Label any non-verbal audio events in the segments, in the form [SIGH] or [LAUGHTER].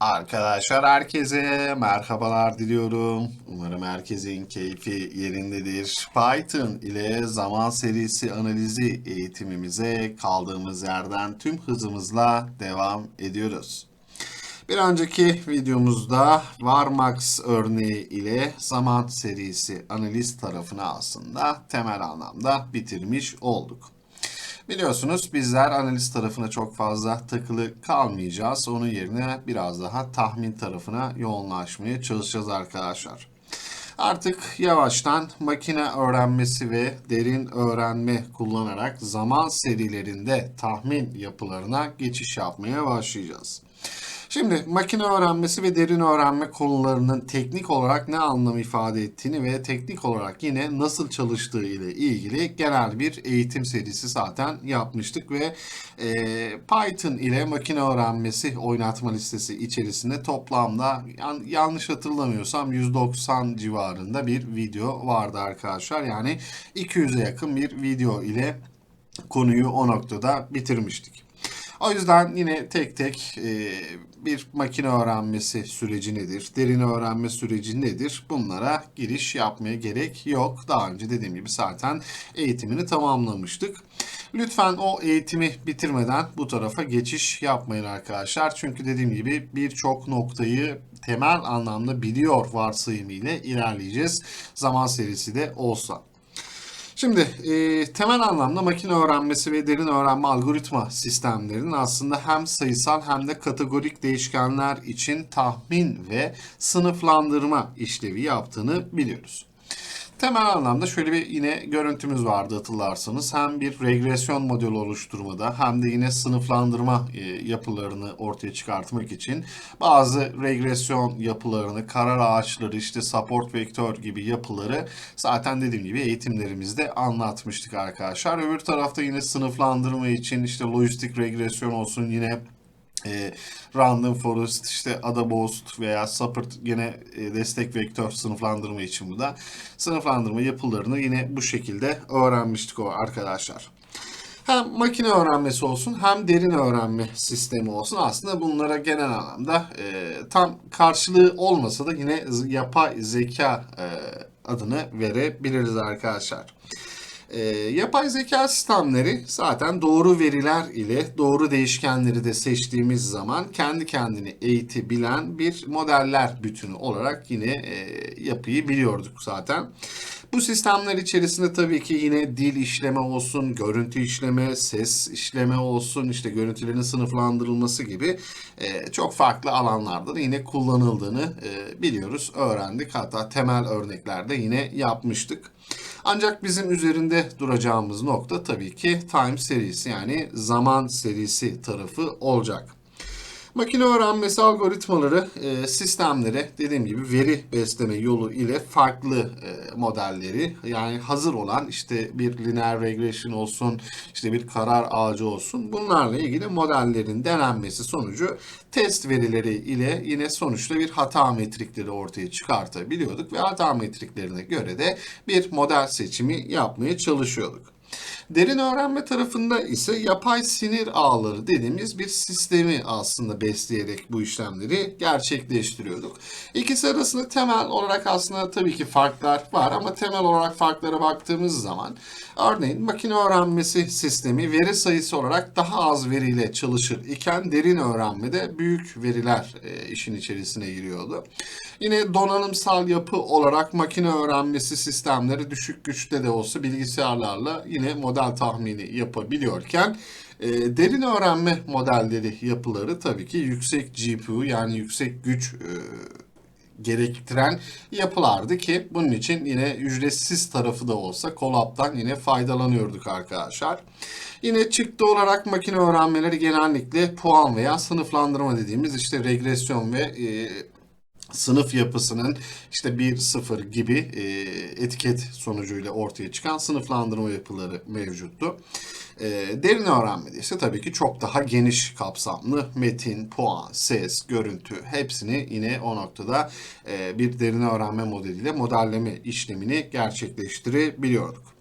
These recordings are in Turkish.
Arkadaşlar herkese merhabalar diliyorum. Umarım herkesin keyfi yerindedir. Python ile zaman serisi analizi eğitimimize kaldığımız yerden tüm hızımızla devam ediyoruz. Bir önceki videomuzda Varmax örneği ile zaman serisi analiz tarafını aslında temel anlamda bitirmiş olduk. Biliyorsunuz bizler analiz tarafına çok fazla takılı kalmayacağız. Onun yerine biraz daha tahmin tarafına yoğunlaşmaya çalışacağız arkadaşlar. Artık yavaştan makine öğrenmesi ve derin öğrenme kullanarak zaman serilerinde tahmin yapılarına geçiş yapmaya başlayacağız. Şimdi makine öğrenmesi ve derin öğrenme konularının teknik olarak ne anlam ifade ettiğini ve teknik olarak yine nasıl çalıştığı ile ilgili genel bir eğitim serisi zaten yapmıştık ve e, Python ile makine öğrenmesi oynatma listesi içerisinde toplamda yan- yanlış hatırlamıyorsam 190 civarında bir video vardı arkadaşlar. Yani 200'e yakın bir video ile konuyu o noktada bitirmiştik. O yüzden yine tek tek e, bir makine öğrenmesi süreci nedir, derin öğrenme süreci nedir bunlara giriş yapmaya gerek yok. Daha önce dediğim gibi zaten eğitimini tamamlamıştık. Lütfen o eğitimi bitirmeden bu tarafa geçiş yapmayın arkadaşlar. Çünkü dediğim gibi birçok noktayı temel anlamda biliyor varsayımıyla ilerleyeceğiz. Zaman serisi de olsa. Şimdi e, temel anlamda makine öğrenmesi ve derin öğrenme algoritma sistemlerinin aslında hem sayısal hem de kategorik değişkenler için tahmin ve sınıflandırma işlevi yaptığını biliyoruz. Temel anlamda şöyle bir yine görüntümüz vardı hatırlarsanız. Hem bir regresyon modeli oluşturmada hem de yine sınıflandırma e, yapılarını ortaya çıkartmak için bazı regresyon yapılarını, karar ağaçları, işte support vektör gibi yapıları zaten dediğim gibi eğitimlerimizde anlatmıştık arkadaşlar. Öbür tarafta yine sınıflandırma için işte lojistik regresyon olsun yine e, Random Forest, işte Adaboost veya Support yine e, destek vektör sınıflandırma için bu da. Sınıflandırma yapılarını yine bu şekilde öğrenmiştik o arkadaşlar. Hem makine öğrenmesi olsun hem derin öğrenme sistemi olsun aslında bunlara genel anlamda e, tam karşılığı olmasa da yine yapay zeka e, adını verebiliriz arkadaşlar. Ee, yapay zeka sistemleri zaten doğru veriler ile doğru değişkenleri de seçtiğimiz zaman kendi kendini eğitebilen bir modeller bütünü olarak yine e, yapıyı biliyorduk zaten. Bu sistemler içerisinde tabii ki yine dil işleme olsun, görüntü işleme, ses işleme olsun, işte görüntülerin sınıflandırılması gibi e, çok farklı alanlarda da yine kullanıldığını e, biliyoruz, öğrendik. Hatta temel örneklerde yine yapmıştık. Ancak bizim üzerinde duracağımız nokta tabii ki time serisi yani zaman serisi tarafı olacak. Makine öğrenmesi algoritmaları e, sistemlere dediğim gibi veri besleme yolu ile farklı e, modelleri yani hazır olan işte bir linear regression olsun işte bir karar ağacı olsun bunlarla ilgili modellerin denenmesi sonucu test verileri ile yine sonuçta bir hata metrikleri ortaya çıkartabiliyorduk ve hata metriklerine göre de bir model seçimi yapmaya çalışıyorduk. Derin öğrenme tarafında ise yapay sinir ağları dediğimiz bir sistemi aslında besleyerek bu işlemleri gerçekleştiriyorduk. İkisi arasında temel olarak aslında tabii ki farklar var ama temel olarak farklara baktığımız zaman örneğin makine öğrenmesi sistemi veri sayısı olarak daha az veriyle çalışır iken derin öğrenmede büyük veriler e, işin içerisine giriyordu. Yine donanımsal yapı olarak makine öğrenmesi sistemleri düşük güçte de olsa bilgisayarlarla yine model tahmini yapabiliyorken e, derin öğrenme modelleri yapıları tabii ki yüksek GPU yani yüksek güç e, gerektiren yapılardı ki bunun için yine ücretsiz tarafı da olsa Colab'dan yine faydalanıyorduk arkadaşlar. Yine çıktı olarak makine öğrenmeleri genellikle puan veya sınıflandırma dediğimiz işte regresyon ve e, sınıf yapısının işte 1-0 gibi e, etiket sonucuyla ortaya çıkan sınıflandırma yapıları mevcuttu. E, derin öğrenmede ise tabii ki çok daha geniş kapsamlı metin, puan, ses, görüntü hepsini yine o noktada e, bir derin öğrenme modeliyle modelleme işlemini gerçekleştirebiliyorduk.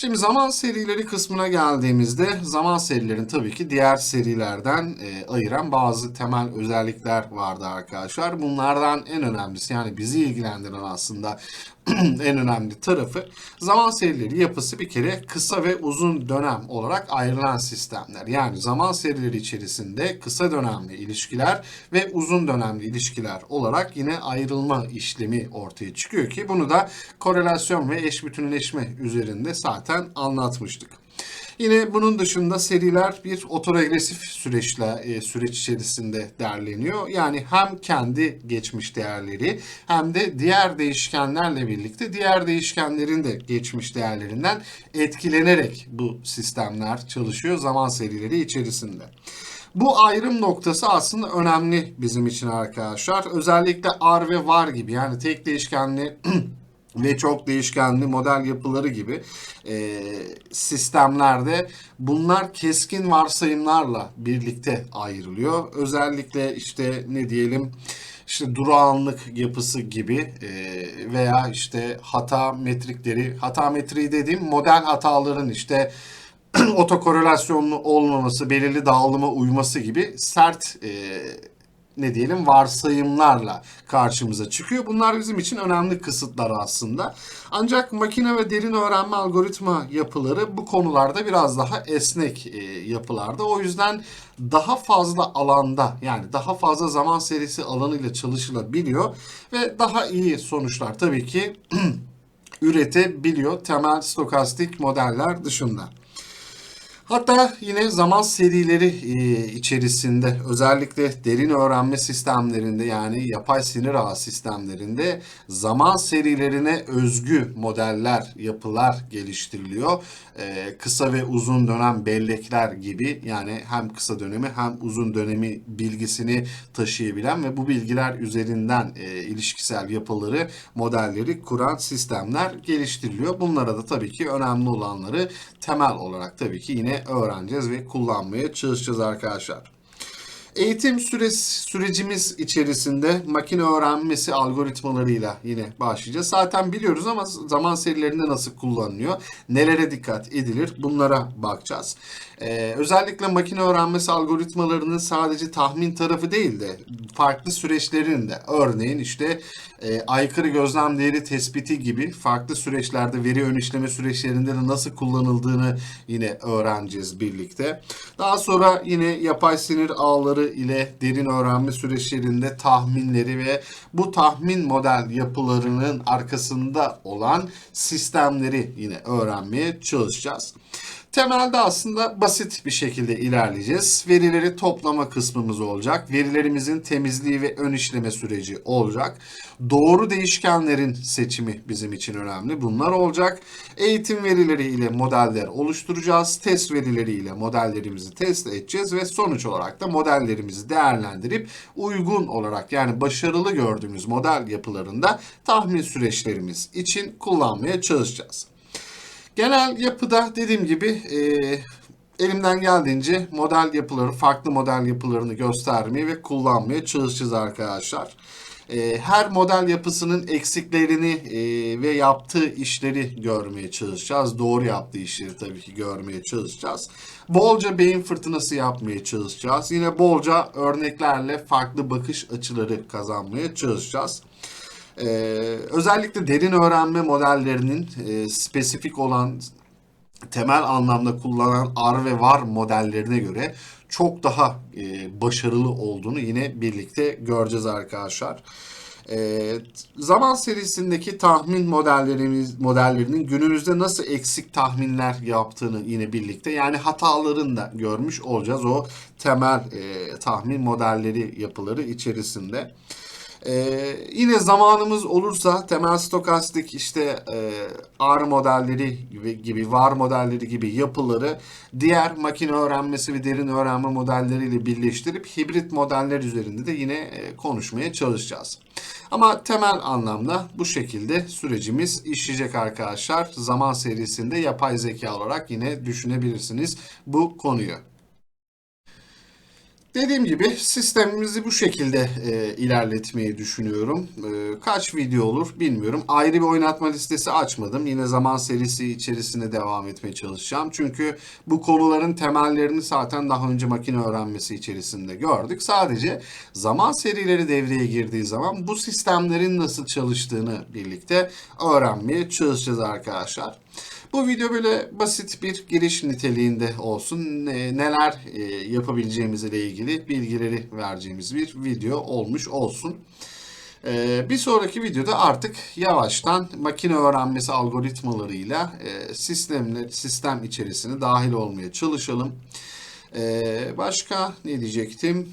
Şimdi zaman serileri kısmına geldiğimizde zaman serilerin tabii ki diğer serilerden e, ayıran bazı temel özellikler vardı arkadaşlar. Bunlardan en önemlisi yani bizi ilgilendiren aslında [CLEARS THROAT] en önemli tarafı zaman serileri yapısı bir kere kısa ve uzun dönem olarak ayrılan sistemler. Yani zaman serileri içerisinde kısa dönemli ilişkiler ve uzun dönemli ilişkiler olarak yine ayrılma işlemi ortaya çıkıyor ki bunu da korelasyon ve eş bütünleşme üzerinde zaten anlatmıştık. Yine bunun dışında seriler bir otoregresif süreçle e, süreç içerisinde derleniyor. Yani hem kendi geçmiş değerleri hem de diğer değişkenlerle birlikte diğer değişkenlerin de geçmiş değerlerinden etkilenerek bu sistemler çalışıyor zaman serileri içerisinde. Bu ayrım noktası aslında önemli bizim için arkadaşlar. Özellikle R ve var gibi yani tek değişkenli [CLEARS THROAT] ve çok değişkenli model yapıları gibi e, sistemlerde bunlar keskin varsayımlarla birlikte ayrılıyor. Özellikle işte ne diyelim işte durağanlık yapısı gibi e, veya işte hata metrikleri, hata metriği dediğim model hataların işte [CLEARS THROAT] otokorelasyonlu olmaması, belirli dağılıma uyması gibi sert e, ne diyelim varsayımlarla karşımıza çıkıyor. Bunlar bizim için önemli kısıtlar aslında. Ancak makine ve derin öğrenme algoritma yapıları bu konularda biraz daha esnek e, yapılarda. O yüzden daha fazla alanda yani daha fazla zaman serisi alanıyla çalışılabiliyor ve daha iyi sonuçlar tabii ki [CLEARS THROAT] üretebiliyor temel stokastik modeller dışında. Hatta yine zaman serileri e, içerisinde özellikle derin öğrenme sistemlerinde yani yapay sinir ağı sistemlerinde zaman serilerine özgü modeller, yapılar geliştiriliyor. E, kısa ve uzun dönem bellekler gibi yani hem kısa dönemi hem uzun dönemi bilgisini taşıyabilen ve bu bilgiler üzerinden e, ilişkisel yapıları, modelleri kuran sistemler geliştiriliyor. Bunlara da tabii ki önemli olanları temel olarak tabii ki yine öğreneceğiz ve kullanmaya çalışacağız arkadaşlar. Eğitim süresi, sürecimiz içerisinde makine öğrenmesi algoritmalarıyla yine başlayacağız. Zaten biliyoruz ama zaman serilerinde nasıl kullanılıyor, nelere dikkat edilir bunlara bakacağız. Ee, özellikle makine öğrenmesi algoritmalarının sadece tahmin tarafı değil de farklı süreçlerin de örneğin işte e, aykırı gözlem değeri tespiti gibi farklı süreçlerde veri ön işleme süreçlerinde de nasıl kullanıldığını yine öğreneceğiz birlikte. Daha sonra yine yapay sinir ağları ile derin öğrenme süreçlerinde tahminleri ve bu tahmin model yapılarının arkasında olan sistemleri yine öğrenmeye çalışacağız. Temelde aslında basit bir şekilde ilerleyeceğiz. Verileri toplama kısmımız olacak. Verilerimizin temizliği ve ön işleme süreci olacak. Doğru değişkenlerin seçimi bizim için önemli. Bunlar olacak. Eğitim verileri ile modeller oluşturacağız. Test verileri ile modellerimizi test edeceğiz ve sonuç olarak da modellerimizi değerlendirip uygun olarak yani başarılı gördüğümüz model yapılarında tahmin süreçlerimiz için kullanmaya çalışacağız. Genel yapıda dediğim gibi e, elimden geldiğince model yapıları, farklı model yapılarını göstermeye ve kullanmaya çalışacağız arkadaşlar. E, her model yapısının eksiklerini e, ve yaptığı işleri görmeye çalışacağız. Doğru yaptığı işleri tabii ki görmeye çalışacağız. Bolca beyin fırtınası yapmaya çalışacağız. Yine bolca örneklerle farklı bakış açıları kazanmaya çalışacağız. Ee, özellikle derin öğrenme modellerinin e, spesifik olan temel anlamda kullanılan R ve var modellerine göre çok daha e, başarılı olduğunu yine birlikte göreceğiz arkadaşlar. E, zaman serisindeki tahmin modellerimiz modellerinin günümüzde nasıl eksik tahminler yaptığını yine birlikte yani hatalarını da görmüş olacağız o temel e, tahmin modelleri yapıları içerisinde. Ee, yine zamanımız olursa temel stokastik işte e, R modelleri gibi, gibi, var modelleri gibi yapıları diğer makine öğrenmesi ve derin öğrenme modelleriyle birleştirip hibrit modeller üzerinde de yine e, konuşmaya çalışacağız. Ama temel anlamda bu şekilde sürecimiz işleyecek arkadaşlar. Zaman serisinde yapay zeka olarak yine düşünebilirsiniz bu konuyu. Dediğim gibi sistemimizi bu şekilde e, ilerletmeyi düşünüyorum. E, kaç video olur bilmiyorum. Ayrı bir oynatma listesi açmadım. Yine zaman serisi içerisinde devam etmeye çalışacağım. Çünkü bu konuların temellerini zaten daha önce makine öğrenmesi içerisinde gördük. Sadece zaman serileri devreye girdiği zaman bu sistemlerin nasıl çalıştığını birlikte öğrenmeye çalışacağız arkadaşlar. Bu video böyle basit bir giriş niteliğinde olsun. Ne- Neler e, yapabileceğimizle ilgili bilgileri vereceğimiz bir video olmuş olsun. E, Bir sonraki videoda artık yavaştan makine öğrenmesi algoritmalarıyla e, sistemler, sistem içerisine dahil olmaya çalışalım. Başka ne diyecektim?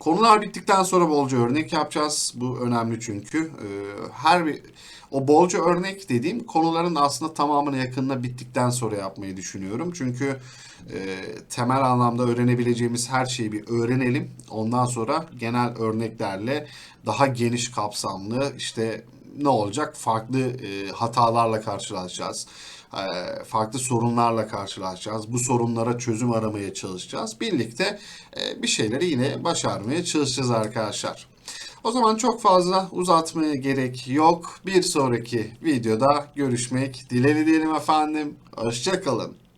Konular bittikten sonra bolca örnek yapacağız. Bu önemli çünkü. Ee, her bir o bolca örnek dediğim konuların aslında tamamına yakınına bittikten sonra yapmayı düşünüyorum. Çünkü e, temel anlamda öğrenebileceğimiz her şeyi bir öğrenelim. Ondan sonra genel örneklerle daha geniş kapsamlı işte ne olacak? Farklı e, hatalarla karşılaşacağız. E, farklı sorunlarla karşılaşacağız. Bu sorunlara çözüm aramaya çalışacağız. Birlikte e, bir şeyleri yine başarmaya çalışacağız arkadaşlar. O zaman çok fazla uzatmaya gerek yok. Bir sonraki videoda görüşmek dileğiyle efendim. Hoşçakalın.